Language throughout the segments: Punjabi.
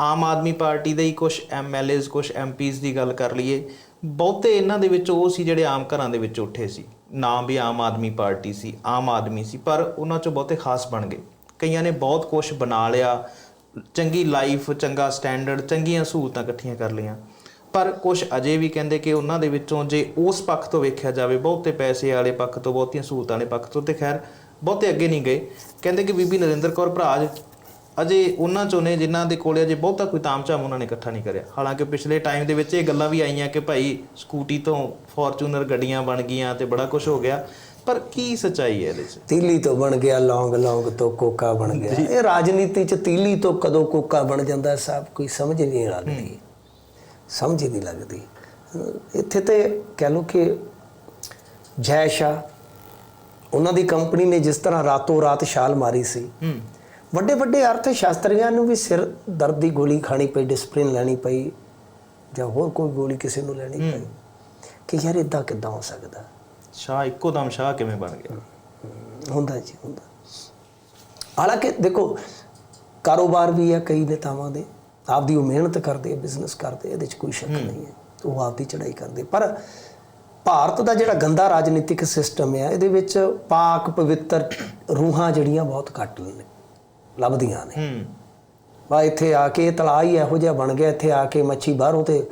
ਆਮ ਆਦਮੀ ਪਾਰਟੀ ਦੇ ਹੀ ਕੁਝ ਐਮਐਲਏਜ਼ ਕੁਝ ਐਮਪੀਜ਼ ਦੀ ਗੱਲ ਕਰ ਲਈਏ, ਬਹੁਤੇ ਇਹਨਾਂ ਦੇ ਵਿੱਚ ਉਹ ਸੀ ਜਿਹੜੇ ਆਮ ਘਰਾਂ ਦੇ ਵਿੱਚ ਉੱਠੇ ਸੀ। ਨਾਮ ਵੀ ਆਮ ਆਦਮੀ ਪਾਰਟੀ ਸੀ, ਆਮ ਆਦਮੀ ਸੀ, ਪਰ ਉਹਨਾਂ ਚੋਂ ਬਹੁਤੇ ਖਾਸ ਬਣ ਗਏ। ਕਈਆਂ ਨੇ ਬਹੁਤ ਕੁਝ ਬਣਾ ਲਿਆ, ਚੰਗੀ ਲਾਈਫ, ਚੰਗਾ ਸਟੈਂਡਰਡ, ਚੰਗੀਆਂ ਸਹੂਲਤਾਂ ਇਕੱਠੀਆਂ ਕਰ ਲਈਆਂ। ਪਰ ਕੁਝ ਅਜੇ ਵੀ ਕਹਿੰਦੇ ਕਿ ਉਹਨਾਂ ਦੇ ਵਿੱਚੋਂ ਜੇ ਉਸ ਪੱਖ ਤੋਂ ਵੇਖਿਆ ਜਾਵੇ, ਬਹੁਤੇ ਪੈਸੇ ਵਾਲੇ ਪੱਖ ਤੋਂ, ਬਹੁਤੀਆਂ ਸਹੂਲਤਾਂ ਵਾਲੇ ਪੱਖ ਤੋਂ, ਤੇ ਖੈਰ, ਬਹੁਤੇ ਅੱਗੇ ਨਹੀਂ ਗਏ। ਕਹਿੰਦੇ ਕਿ ਬੀਬੀ ਨਰਿੰਦਰ ਕੌਰ ਭਰਾਜ ਅਜੇ ਉਹਨਾਂ ਚੋਂ ਨੇ ਜਿਨ੍ਹਾਂ ਦੇ ਕੋਲੇ ਅਜੇ ਬਹੁਤਾ ਕੋਈ ਤਾਮਝਾਮ ਉਹਨਾਂ ਨੇ ਇਕੱਠਾ ਨਹੀਂ ਕਰਿਆ। ਹਾਲਾਂਕਿ ਪਿਛਲੇ ਟਾਈਮ ਦੇ ਵਿੱਚ ਇਹ ਗੱਲਾਂ ਵੀ ਆਈਆਂ ਕਿ ਭਾਈ ਸਕੂਟੀ ਤੋਂ ਫੋਰਚੂਨਰ ਗੱਡੀਆਂ ਬਣ ਗਈਆਂ ਤੇ ਬੜਾ ਕੁਝ ਹੋ ਗਿਆ। ਪਰ ਕੀ ਸੱਚਾਈ ਹੈ ਇਹਦੇ 'ਚ? ਤੀਲੀ ਤੋਂ ਬਣ ਗਿਆ ਲੌਂਗ ਲੌਂਗ ਤੋਂ ਕੋਕਾ ਬਣ ਗਿਆ। ਇਹ ਰਾਜਨੀਤੀ ਚ ਤੀਲੀ ਤੋਂ ਕਦੋਂ ਕੋਕਾ ਬਣ ਜਾਂਦਾ ਸਭ ਕੋਈ ਸਮਝ ਨਹੀਂ ਲੱਗਦੀ। ਸਮਝ ਨਹੀਂ ਲੱਗਦੀ। ਇੱਥੇ ਤੇ ਕਹਿ ਲਓ ਕਿ ਜੈ ਉਹਨਾਂ ਦੀ ਕੰਪਨੀ ਨੇ ਜਿਸ ਤਰ੍ਹਾਂ ਰਾਤੋਂ ਰਾਤ ਛਾਲ ਮਾਰੀ ਸੀ। ਹੂੰ। ਵੱਡੇ ਵੱਡੇ ਅਰਥ ਸ਼ਾਸਤਰੀਆਂ ਨੂੰ ਵੀ ਸਿਰ ਦਰਦ ਦੀ ਗੋਲੀ ਖਾਣੀ ਪਈ ਡਿਸਪਲਿਨ ਲੈਣੀ ਪਈ ਜਾਂ ਹੋਰ ਕੋਈ ਗੋਲੀ ਕਿਸੇ ਨੂੰ ਲੈਣੀ ਪਈ ਕਿ ਯਾਰ ਇਦਾਂ ਕਿੱਦਾਂ ਹੋ ਸਕਦਾ? ਸ਼ਾਹ ਇੱਕੋ ਦਮ ਸ਼ਾਹ ਕਿਵੇਂ ਬਣ ਗਿਆ? ਹੁੰਦਾ ਜੀ ਹੁੰਦਾ। ਹਾਲਾਂਕਿ ਦੇਖੋ ਕਾਰੋਬਾਰ ਵੀ ਹੈ ਕਈ ਨੇਤਾਵਾਂ ਦੇ ਆਪਦੀ ਉਹ ਮਿਹਨਤ ਕਰਦੇ ਬਿਜ਼ਨਸ ਕਰਦੇ ਇਹਦੇ 'ਚ ਕੋਈ ਸ਼ੱਕ ਨਹੀਂ ਹੈ। ਉਹ ਆਪਦੀ ਚੜ੍ਹਾਈ ਕਰਦੇ। ਪਰ ਭਾਰਤ ਦਾ ਜਿਹੜਾ ਗੰਦਾ ਰਾਜਨੀਤਿਕ ਸਿਸਟਮ ਹੈ ਇਹਦੇ ਵਿੱਚ ਪਾਕ ਪਵਿੱਤਰ ਰੂਹਾਂ ਜਿਹੜੀਆਂ ਬਹੁਤ ਘੱਟ ਨੇ। ਲੱਭਦੀਆਂ ਨੇ। ਹੂੰ। ਵਾ ਇੱਥੇ ਆ ਕੇ ਤਲਾਅ ਹੀ ਇਹੋ ਜਿਹਾ ਬਣ ਗਿਆ ਇੱਥੇ ਆ ਕੇ ਮੱਛੀ ਬਾਹਰੋਂ ਤੇ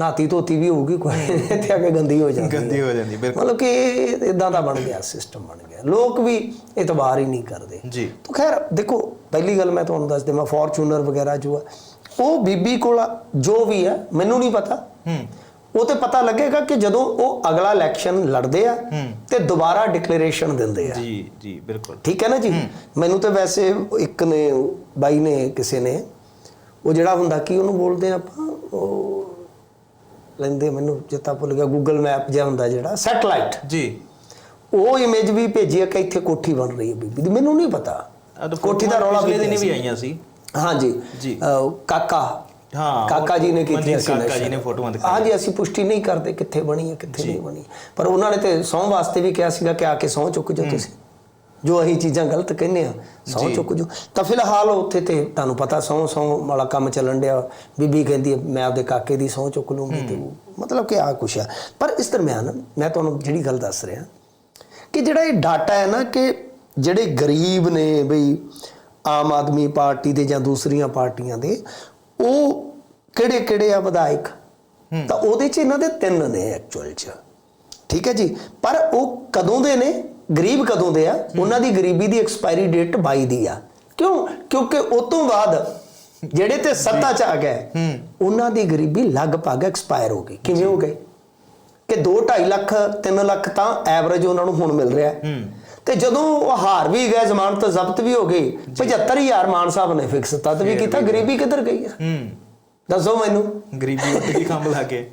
ਨਾਤੀ ਧੋਤੀ ਵੀ ਹੋਊਗੀ ਕੋਈ ਇੱਥੇ ਆ ਕੇ ਗੰਦੀ ਹੋ ਜਾਂਦੀ ਗੰਦੀ ਹੋ ਜਾਂਦੀ ਬਿਲਕੁਲ। ਮਤਲਬ ਕਿ ਇਦਾਂ ਦਾ ਬਣ ਗਿਆ ਸਿਸਟਮ ਬਣ ਗਿਆ। ਲੋਕ ਵੀ ਇਤਬਾਰ ਹੀ ਨਹੀਂ ਕਰਦੇ। ਜੀ। ਤਾਂ ਖੈਰ ਦੇਖੋ ਪਹਿਲੀ ਗੱਲ ਮੈਂ ਤੁਹਾਨੂੰ ਦੱਸ ਦੇਵਾਂ ਫੋਰਚੂਨਰ ਵਗੈਰਾ ਜੋ ਆ ਉਹ ਬੀਬੀ ਕੋਲ ਜੋ ਵੀ ਹੈ ਮੈਨੂੰ ਨਹੀਂ ਪਤਾ। ਹੂੰ। ਉਹ ਤੇ ਪਤਾ ਲੱਗੇਗਾ ਕਿ ਜਦੋਂ ਉਹ ਅਗਲਾ ਇਲੈਕਸ਼ਨ ਲੜਦੇ ਆ। ਤੇ ਦੁਬਾਰਾ ਡਿਕਲੇਰੇਸ਼ਨ ਦਿੰਦੇ ਆ। ਜੀ ਜੀ ਬਿਲਕੁਲ। ਠੀਕ ਹੈ ਨਾ ਜੀ? ਮੈਨੂੰ ਤੇ ਵੈਸੇ ਇੱਕ ਨੇ ਬਾਈ ਨੇ ਕਿਸੇ ਨੇ ਉਹ ਜਿਹੜਾ ਹੁੰਦਾ ਕੀ ਉਹਨੂੰ ਬੋਲਦੇ ਆ ਆਪਾਂ? ਉਹ ਲੈਂਦੇ ਮੈਨੂੰ ਚੇਤਾ ਭੁੱਲ ਗਿਆ ਗੂਗਲ ਮੈਪ ਜਿਹਾ ਹੁੰਦਾ ਜਿਹੜਾ ਸੈਟਲਾਈਟ ਜੀ। ਉਹ ਇਮੇਜ ਵੀ ਭੇਜੀ ਹੈ ਕਿ ਇੱਥੇ ਕੋਠੀ ਬਣ ਰਹੀ ਹੈ ਬੀਬੀ ਦੀ ਮੈਨੂੰ ਨਹੀਂ ਪਤਾ। ਕੋਠੀ ਦਾ ਰੌਲਾ ਪਿਛਲੇ ਦਿਨ ਵੀ। ਆਈਆਂ ਸੀ। ਹਾਂਜੀ ਜੀ। ਕਾਕਾ। ਹਾਂ, ਕਾਕਾ ਜੀ ਨੇ ਕੀਤੀ ਸੀ ਕਾਕਾ ਜੀ ਨੇ ਫੋਟੋਆਂ ਦਿਖਾਈਆਂ। ਹਾਂਜੀ ਅਸੀਂ ਪੁਸ਼ਟੀ ਨਹੀਂ ਕਰਦੇ ਕਿੱਥੇ ਬਣੀ ਹੈ ਕਿੱਥੇ ਨਹੀਂ ਬਣੀ। ਪਰ ਉਹਨਾਂ ਨੇ ਤੇ ਸਹੁੰ ਵਾਸਤੇ ਵੀ ਕਿਹਾ ਸੀਗਾ ਕਿ ਆ ਕੇ ਸਹੁੰ ਚੁੱਕ ਜਾਓ ਤੁਸੀਂ। ਜੋ ਅਸੀਂ ਚੀਜ਼ਾਂ ਗਲਤ ਕਹਿੰਦੇ ਆ ਜੀ। ਚੁੱਕ ਜਾਓ ਤਾਂ ਫਿਲਹਾਲ ਉੱਥੇ ਤੇ ਤੁਹਾਨੂੰ ਪਤਾ ਸਹੁੰ ਸਹੁੰ ਵਾਲਾ ਕੰਮ ਚੱਲਣ ਡਿਆ। ਬੀਬੀ ਕਹਿੰਦੀ ਮੈਂ ਆਪਦੇ ਕਾਕੇ ਦੀ ਸਹੁੰ ਚੁੱਕ ਲੂੰਗੀ ਤੇ ਮਤਲਬ ਕਿ ਆ ਕੁਛ ਆ। ਪਰ ਇਸ ਦਰਮਿਆਨ ਮੈਂ ਤੁਹਾਨੂੰ ਜਿਹੜੀ ਗੱਲ ਦੱਸ ਰਿਹਾ ਕਿ ਜਿਹੜਾ ਇਹ ਡਾਟਾ ਹੈ ਨਾ ਕਿ ਜਿਹੜੇ ਗਰੀਬ ਨੇ ਬਈ ਆਮ ਆਦਮੀ ਪਾਰਟੀ ਦੇ ਜਾਂ ਦੂਸਰੀਆਂ ਪਾਰਟੀਆਂ ਦੇ ਉਹ ਕਿਹੜੇ ਕਿਹੜੇ ਆ ਵਿਧਾਇਕ? ਤਾਂ ਉਹਦੇ ਚ ਇਹਨਾਂ ਦੇ ਤਿੰਨ ਨੇ ਐਕਚੁਅਲ ਚ। ਠੀਕ ਹੈ ਜੀ? ਪਰ ਉਹ ਕਦੋਂ ਦੇ ਨੇ? ਗਰੀਬ ਕਦੋਂ ਦੇ ਆ? ਉਹਨਾਂ ਦੀ ਗਰੀਬੀ ਦੀ ਐਕਸਪਾਇਰੀ ਡੇਟ 22 ਦੀ ਆ। ਕਿਉਂ? ਕਿਉਂਕਿ ਉਸ ਤੋਂ ਬਾਅਦ ਜਿਹੜੇ ਤੇ ਸੱਤਾ ਚ ਆ ਗਏ ਉਹਨਾਂ ਦੀ ਗਰੀਬੀ ਲਗਭਗ ਐਕਸਪਾਇਰ ਹੋ ਗਈ। ਕਿਵੇਂ ਹੋ ਗਏ ਕਿ 2 2.5 ਲੱਖ 3 ਲੱਖ ਤਾਂ ਐਵਰੇਜ ਉਹਨਾਂ ਨੂੰ ਹੁਣ ਮਿਲ ਰਿਹਾ। ਹੈ। ਤੇ ਜਦੋਂ ਉਹ ਹਾਰ ਵੀ ਗਏ ਜ਼ਮਾਨਤ ਜ਼ਬਤ ਵੀ ਹੋ ਗਈ 75000 ਮਾਨ ਸਾਹਿਬ ਨੇ ਫਿਕਸ ਤਦ ਵੀ ਕੀਤਾ ਗਰੀਬੀ ਕਿੱਧਰ ਗਈ ਹੈ ਹੂੰ। ਦੱਸੋ ਮੈਨੂੰ। ਗਰੀਬੀ ਉੱਤੇ ਖੰਭ ਲਾ ਕੇ।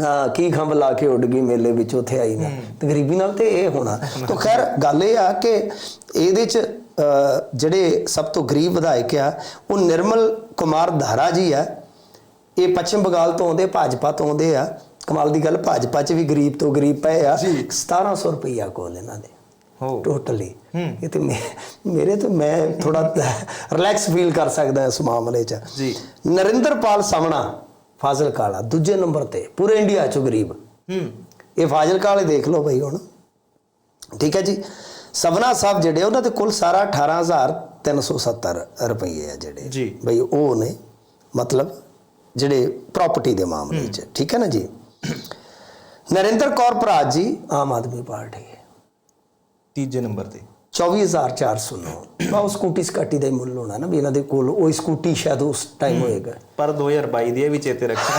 ਹਾਂ ਕੀ ਖੰਭ ਲਾ ਕੇ ਉੱਡ ਗਈ ਮੇਲੇ ਵਿੱਚ ਉੱਥੇ ਆਈ ਨਾ ਤੇ ਗਰੀਬੀ ਨਾਲ ਤੇ ਇਹ ਹੋਣਾ। ਤਾਂ ਖੈਰ ਗੱਲ ਇਹ ਆ ਕਿ ਇਹਦੇ ਚ ਜਿਹੜੇ ਸਭ ਤੋਂ ਗਰੀਬ ਵਿਧਾਇਕ ਆ ਉਹ ਨਿਰਮਲ ਕੁਮਾਰ ਧਾਰਾ ਜੀ ਆ। ਇਹ ਪੱਛਮ ਬੰਗਾਲ ਤੋਂ ਆਉਂਦੇ ਭਾਜਪਾ ਤੋਂ ਆਉਂਦੇ ਆ। ਕਮਾਲ ਦੀ ਗੱਲ ਭਾਜਪਾ ਚ ਵੀ ਗਰੀਬ ਤੋਂ ਗਰੀਬ ਪਏ ਆ। ਜੀ। 1700 ਰੁਪਈਆ ਕੋਲ ਇਹਨਾਂ ਦੇ। ਟੋਟਲੀ ਇਹ ਤੇ ਮੇਰੇ ਤੇ ਮੈਂ ਥੋੜਾ ਰਿਲੈਕਸ ਫੀਲ ਕਰ ਸਕਦਾ ਇਸ ਮਾਮਲੇ 'ਚ। ਜੀ। ਨਰਿੰਦਰਪਾਲ ਸਮਣਾ ਫਾਜ਼ਿਲਕਾ ਵਾਲਾ ਦੂਜੇ ਨੰਬਰ ਤੇ ਪੂਰੇ ਇੰਡੀਆ 'ਚੋਂ ਗਰੀਬ। ਹੂੰ। ਇਹ ਫਾਜ਼ਿਲਕਾ ਵਾਲੇ ਦੇਖ ਲਓ ਭਾਈ ਹੁਣ। ਠੀਕ ਹੈ ਜੀ? ਸਭਨਾ ਸਾਹਿਬ ਜਿਹੜੇ ਉਹਨਾਂ ਦੇ ਕੁੱਲ ਸਾਰਾ 18370 ਰੁਪਏ ਆ ਜਿਹੜੇ। ਜੀ। ਬਈ ਉਹ ਨੇ ਮਤਲਬ ਜਿਹੜੇ ਪ੍ਰਾਪਰਟੀ ਦੇ ਮਾਮਲੇ 'ਚ। ਠੀਕ ਹੈ ਨਾ ਜੀ? ਨਰਿੰਦਰ ਕੌਰ ਭਰਾਜ ਜੀ ਆਮ ਆਦਮੀ ਪਾਰਟੀ ਹੈ। ਤੀਜੇ ਨੰਬਰ ਤੇ। 24409 ਬਾ ਸਕੂਟੀ ਸਕਾਟੀ ਦਾ ਹੀ ਮੁੱਲ ਹੋਣਾ ਨਾ ਵੀ ਇਹਨਾਂ ਦੇ ਕੋਲ ਉਹ ਸਕੂਟੀ ਸ਼ਾਇਦ ਉਸ ਟਾਈਮ ਹੋਏਗਾ। ਪਰ 2022 ਦੀ ਇਹ ਵੀ ਚੇਤੇ ਰੱਖਣਾ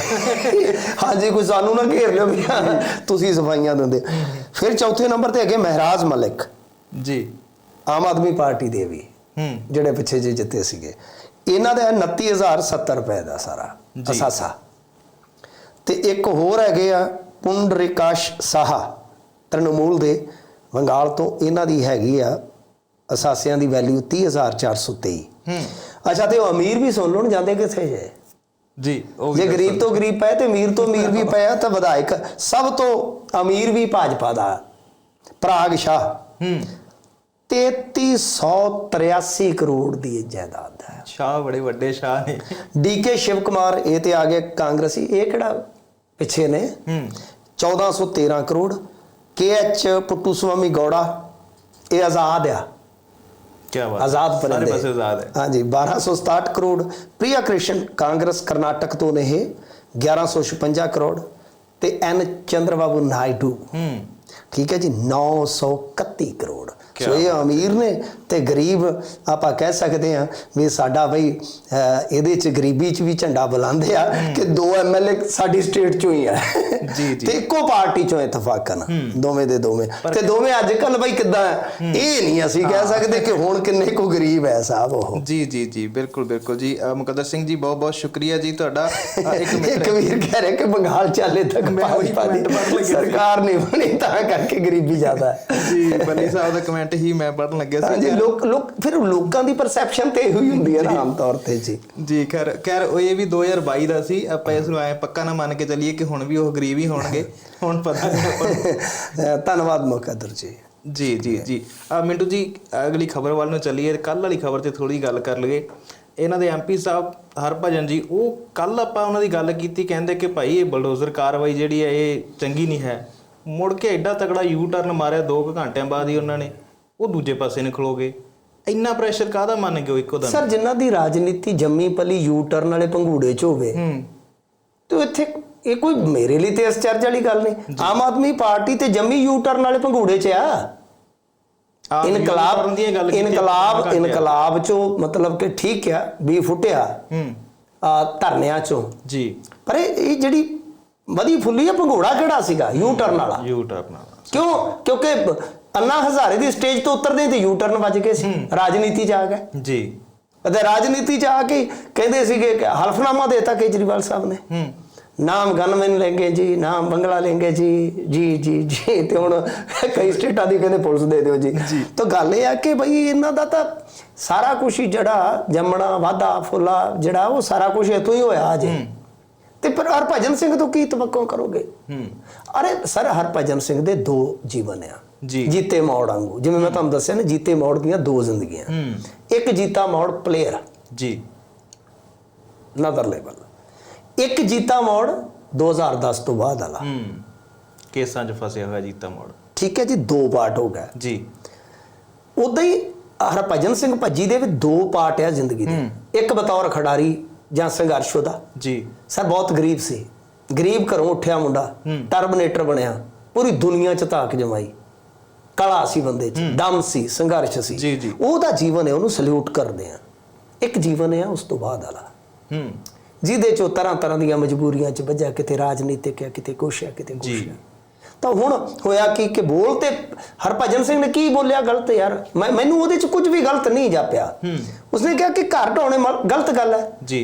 ਹਾਂਜੀ ਕੋਈ ਸਾਨੂੰ ਨਾ ਘੇਰ ਲਿਓ ਵੀ ਤੁਸੀਂ ਸਫਾਈਆਂ ਦਿੰਦੇ। ਫਿਰ ਚੌਥੇ ਨੰਬਰ ਤੇ ਹੈਗੇ ਮਹਿਰਾਜ ਮਲਿਕ। ਜੀ। ਆਮ ਆਦਮੀ ਪਾਰਟੀ ਦੇ ਵੀ ਹੂੰ। ਜਿਹੜੇ ਪਿੱਛੇ ਜੇ ਜਿੱਤੇ ਸੀਗੇ। ਇਹਨਾਂ ਦਾ 29070 ਰੁਪਏ ਦਾ ਸਾਰਾ। ਅਸਾਸਾ। ਤੇ ਇੱਕ ਹੋਰ ਹੈਗੇ ਆ ਪੁੰਡਰਿਕਾਸ਼ ਸਾਹਾ ਤ੍ਰਿਣਮੂਲ ਦੇ। ਬੰਗਾਲ ਤੋਂ ਇਹਨਾਂ ਦੀ ਹੈਗੀ ਆ ਅਸਾਸਿਆਂ ਦੀ ਵੈਲਿਊ 30423 ਹੂੰ। ਅੱਛਾ ਤੇ ਉਹ ਅਮੀਰ ਵੀ ਸੁਣ ਲਣ ਜਾਂਦੇ ਕਿੱਥੇ ਜੇ? ਜੀ ਉਹ ਵੀ ਜੇ ਗਰੀਬ ਤੋਂ ਗਰੀਬ ਪਏ ਤੇ ਅਮੀਰ ਤੋਂ ਅਮੀਰ ਵੀ ਪਿਆ ਤਾਂ ਵਿਧਾਇਕ ਸਭ ਤੋਂ ਅਮੀਰ ਵੀ ਭਾਜਪਾ ਦਾ। ਪ੍ਰਾਗ ਸ਼ਾਹ। ਹੂੰ। 3383 ਕਰੋੜ ਦੀ ਜਾਇਦਾਦ ਹੈ। ਸ਼ਾਹ ਬੜੇ ਵੱਡੇ ਸ਼ਾਹ ਨੇ। ਡੀਕੇ ਸ਼ਿਵ ਕੁਮਾਰ ਇਹ ਤੇ ਆ ਗਏ ਕਾਂਗਰਸੀ ਇਹ ਕਿਹੜਾ ਪਿੱਛੇ ਨੇ? ਹੂੰ। 1413 ਕਰੋੜ। ਕੇਐਚ ਪੁੱਟੂ ਸਵਾਮੀ ਗੌੜਾ ਇਹ ਆਜ਼ਾਦ ਆ। ਕੀ ਬਾਤ ਆਜ਼ਾਦ ਸਾਰੇ ਪਰਿੰਦੇ। ਪਾਸੇ ਆਜ਼ਾਦ ਹੈ। ਹਾਂਜੀ 1267 ਕਰੋੜ ਪ੍ਰਿਆ ਕ੍ਰਿਸ਼ਨ ਕਾਂਗਰਸ ਕਰਨਾਟਕ ਤੋਂ ਨੇ ਇਹ 1156 ਕਰੋੜ ਤੇ ਐਨ ਚੰਦਰਬਾਬੂ ਨਾਇਡੂ। ਹੂੰ। ਠੀਕ ਹੈ ਜੀ 931 ਕਰੋੜ। ਸੋ ਇਹ ਅਮੀਰ ਨੇ ਤੇ ਗਰੀਬ ਆਪਾਂ ਕਹਿ ਸਕਦੇ ਆ ਵੀ ਸਾਡਾ ਬਈ ਇਹਦੇ ਚ ਗਰੀਬੀ ਚ ਵੀ ਝੰਡਾ ਬੁਲਾਉਂਦੇ ਆ ਕਿ ਦੋ ਐਮਐਲਏ ਸਾਡੀ ਸਟੇਟ ਚੋਂ ਹੀ ਆ। ਜੀ, ਜੀ। ਤੇ ਇੱਕੋ ਪਾਰਟੀ ਚੋਂ ਇਤਫਾਕਨ ਦੋਵੇਂ ਦੇ ਦੋਵੇਂ। ਤੇ ਦੋਵੇਂ ਅੱਜ ਕੱਲ ਬਈ ਕਿੱਦਾਂ? ਇਹ ਨਹੀਂ ਅਸੀਂ ਕਹਿ ਸਕਦੇ ਕਿ ਹੁਣ ਕਿੰਨੇ ਕੋ ਗਰੀਬ ਹੈ ਸਾਹਿਬ ਉਹ। ਜੀ ਜੀ ਜੀ ਬਿਲਕੁਲ ਬਿਲਕੁਲ ਜੀ। ਮੁਕੱਦਰ ਸਿੰਘ ਜੀ ਬਹੁਤ ਬਹੁਤ ਸ਼ੁਕਰੀਆ ਜੀ ਤੁਹਾਡਾ। ਇੱਕ ਮਿੰਟ ਵੀਰ ਕਹਿ ਰਿਹਾ ਕਿ ਬੰਗਾਲ ਚਾਲੇ ਤੱਕ ਮੈਂ ਉਹੀ ਸੀ। ਸਰਕਾਰ ਨਹੀਂ ਬਣੀ ਤਾਂ ਕਰਕੇ ਗਰੀਬੀ ਜ਼ਿਆਦਾ। ਹੈ ਜੀ ਬੱਲੀ ਸਾਹਿਬ ਦਾ ਕਮੈਂਟ ਹੀ ਮੈਂ ਪੜਨ ਲੱਗਿਆ ਸੀ ਹਾਂਜੀ ਲੋਕ ਲੋਕ ਫਿਰ ਲੋਕਾਂ ਦੀ ਪਰਸੈਪਸ਼ਨ ਤੇ ਇਹੋ ਹੀ ਹੁੰਦੀ ਹੈ ਨਾ ਆਮ ਤੌਰ ਤੇ ਜੀ। ਜੀ ਖੈਰ ਖੈਰ ਉਹ ਇਹ ਵੀ 2022 ਦਾ ਸੀ ਆਪਾਂ ਇਸ ਨੂੰ ਐ ਪੱਕਾ ਨਾ ਮੰਨ ਕੇ ਚੱਲੀਏ ਕਿ ਹੁਣ ਵੀ ਉਹ ਗਰੀਬ ਹੀ ਹੋਣਗੇ ਹੁਣ ਪਤਾ ਨਹੀਂ ਧੰਨਵਾਦ ਮੁਕੱਦਰ ਜੀ। ਜੀ ਜੀ ਜੀ। ਮਿੰਟੂ ਜੀ ਅਗਲੀ ਖਬਰ ਵੱਲ ਨੂੰ ਚੱਲੀਏ ਕੱਲ ਵਾਲੀ ਖਬਰ ਤੇ ਥੋੜੀ ਗੱਲ ਕਰ ਲਈਏ। ਇਹਨਾਂ ਦੇ ਐਮਪੀ ਸਾਹਿਬ ਹਰਭਜਨ ਜੀ ਉਹ ਕੱਲ ਆਪਾਂ ਉਹਨਾਂ ਦੀ ਗੱਲ ਕੀਤੀ ਕਹਿੰਦੇ ਕਿ ਭਾਈ ਇਹ ਬਲਡੋਜ਼ਰ ਕਾਰਵਾਈ ਜਿਹੜੀ ਹੈ ਇਹ ਚੰਗੀ ਨਹੀਂ ਹੈ। ਮੁੜ ਕੇ ਐਡਾ ਤਕੜਾ ਯੂ ਟਰਨ ਮਾਰਿਆ 2 ਘੰਟਿਆਂ ਬਾਅਦ ਹੀ ਉਹਨਾਂ ਨੇ। ਉਹ ਦੂਜੇ ਪਾਸੇ ਨੂੰ ਖਲੋ ਗਏ ਇੰਨਾ ਪ੍ਰੈਸ਼ਰ ਕਾਹਦਾ ਮੰਨ ਗਏ ਇੱਕੋ ਦਮ? ਸਰ ਜਿਨ੍ਹਾਂ ਦੀ ਰਾਜਨੀਤੀ ਜੰਮੀ ਪਲੀ ਯੂ ਟਰਨ ਵਾਲੇ ਪੰਘੂੜੇ ਚ ਹੋਵੇ ਹੂੰ। ਤੇ ਇੱਥੇ ਇਹ ਕੋਈ ਮੇਰੇ ਲਈ ਤੇ ਇਸ ਚਰਚ ਵਾਲੀ ਗੱਲ ਨਹੀਂ। ਆਮ ਆਦਮੀ ਪਾਰਟੀ ਤੇ ਜੰਮੀ ਯੂ ਟਰਨ ਵਾਲੇ ਪੰਘੂੜੇ ਚ ਆ। ਇਨਕਲਾਬ ਇਨਕਲਾਬ। ਇਨਕਲਾਬ ਚੋਂ ਮਤਲਬ ਕਿ ਠੀਕ ਆ ਵੀ ਫੁੱਟਿਆ। ਹੂੰ। ਆ ਧਰਨਿਆਂ ਚੋਂ। ਜੀ। ਪਰ ਇਹ ਜਿਹੜੀ ਵਧੀ ਫੁੱਲੀ ਆ ਪੰਘੂੜਾ ਕਿਹੜਾ ਸੀਗਾ? ਯੂ ਟਰਨ ਵਾਲਾ। ਯੂ ਟਰਨ ਕਿਉਂ? ਕਿਉਂਕਿ ਅੰਨਾ ਹਜ਼ਾਰੇ ਦੀ ਸਟੇਜ ਤੋਂ ਉਤਰਦੇ ਤੇ ਯੂ ਟਰਨ ਵੱਜ ਗਏ ਸੀ। ਰਾਜਨੀਤੀ ਚ ਆ ਗਏ। ਜੀ। ਅਤੇ ਰਾਜਨੀਤੀ ਚ ਆ ਕੇ ਕਹਿੰਦੇ ਸੀਗੇ ਕਿ ਹਲਫਨਾਮਾ ਦੇਤਾ ਕੇਜਰੀਵਾਲ ਸਾਹਿਬ ਨੇ। ਹੂੰ। ਨਾਮ ਗਨਮੈਨ ਲੈਂਗੇ ਜੀ ਨਾਮ ਬੰਗਲਾ ਲੈਂਗੇ ਜੀ ਜੀ ਜੀ ਜੀ ਤੇ ਹੁਣ ਕਈ ਸਟੇਟਾਂ ਦੀ ਕਹਿੰਦੇ ਪੁਲਿਸ ਦੇ ਦਿਓ ਜੀ। ਤਾਂ ਗੱਲ ਇਹ ਆ ਕਿ ਬਈ ਇਹਨਾਂ ਦਾ ਤਾਂ ਸਾਰਾ ਕੁਝ ਹੀ ਜਿਹੜਾ ਜੰਮਣਾ ਵਾਧਾ ਫੁੱਲਾ ਜਿਹੜਾ ਉਹ ਸਾਰਾ ਕੁਝ ਇਤੋਂ ਹੀ ਹੋਇਆ ਅਜੇ। ਤੇ ਪਰ ਹਰਭਜਨ ਸਿੰਘ ਤੋਂ ਕੀ ਤਵੱਕੋ ਕਰੋਗੇ? ਹੂੰ। ਅਰੇ ਸਰ ਹਰਭਜਨ ਸਿੰਘ ਦੇ ਦੋ ਜੀਵਨ ਆ। ਜੀ। ਜੀਤੇ ਮੋੜ ਵਾਂਗੂ। ਜਿਵੇਂ ਮੈਂ ਤੁਹਾਨੂੰ ਦੱਸਿਆ ਨਾ ਜੀਤੇ ਮੋੜ ਦੀਆਂ ਦੋ ਜ਼ਿੰਦਗੀਆਂ। ਹੂੰ। ਇੱਕ ਜੀਤਾ ਮੋੜ ਪਲੇਅਰ ਜੀ। ਨਦਰ ਲੈਵਲ ਇੱਕ ਜੀਤਾ ਮੋੜ 2010 ਤੋਂ ਬਾਅਦ ਵਾਲਾ। ਹੂੰ। ਕੇਸਾਂ 'ਚ ਫਸਿਆ ਹੋਇਆ ਜੀਤਾ ਮੋੜ। ਠੀਕ ਹੈ ਜੀ ਦੋ ਪਾਰਟ ਹੋ ਗਏ ਜੀ। ਉਦਾਂ ਹੀ ਹਰਭਜਨ ਸਿੰਘ ਭੱਜੀ ਦੇ ਵੀ ਦੋ ਪਾਰਟ ਆ ਜ਼ਿੰਦਗੀ ਦੇ। ਇੱਕ ਬਤੌਰ ਖਿਡਾਰੀ ਜਾਂ ਸੰਘਰਸ਼ੋਦਾ ਜੀ। ਸਰ ਬਹੁਤ ਗਰੀਬ ਸੀ। ਗਰੀਬ ਘਰੋਂ ਉੱਠਿਆ ਮੁੰਡਾ ਟਰਮੀਨੇਟਰ ਬਣਿਆ। ਪੂਰੀ ਦੁਨੀਆ ਚ ਧਾਕ ਜਮਾਈ। ਕਲਾ ਸੀ ਬੰਦੇ ਚ ਦਮ ਸੀ ਸੰਘਰਸ਼ ਸੀ। ਜੀ, ਜੀ। ਉਹਦਾ ਜੀਵਨ ਹੈ ਉਹਨੂੰ ਸਲੂਟ ਕਰਦੇ ਆ। ਇੱਕ ਜੀਵਨ ਹੈ ਉਸ ਤੋਂ ਬਾਅਦ ਵਾਲਾ। ਹੂੰ। ਜਿਹਦੇ ਚੋਂ ਤਰ੍ਹਾਂ ਤਰ੍ਹਾਂ ਦੀਆਂ ਮਜਬੂਰੀਆਂ ਚ ਵੱਜਾ ਕਿਤੇ ਰਾਜਨੀਤਿਕ ਹੈ ਕਿਤੇ ਕੁਛ ਹੈ ਕਿਤੇ ਕੁਛ। ਹੈ। ਤਾਂ ਹੁਣ ਹੋਇਆ ਕੀ ਕਿ ਬੋਲ ਤੇ ਹਰਭਜਨ ਸਿੰਘ ਨੇ ਕੀ ਬੋਲਿਆ ਗਲਤ ਯਾਰ? ਮੈਂ ਮੈਨੂੰ ਉਹਦੇ ਚ ਕੁਝ ਵੀ ਗਲਤ ਨਹੀਂ ਜਾਪਿਆ। ਉਸਨੇ ਕਿਹਾ ਕਿ ਘਰ ਢਾਉਣੇ ਗਲਤ ਗੱਲ ਹੈ। ਜੀ।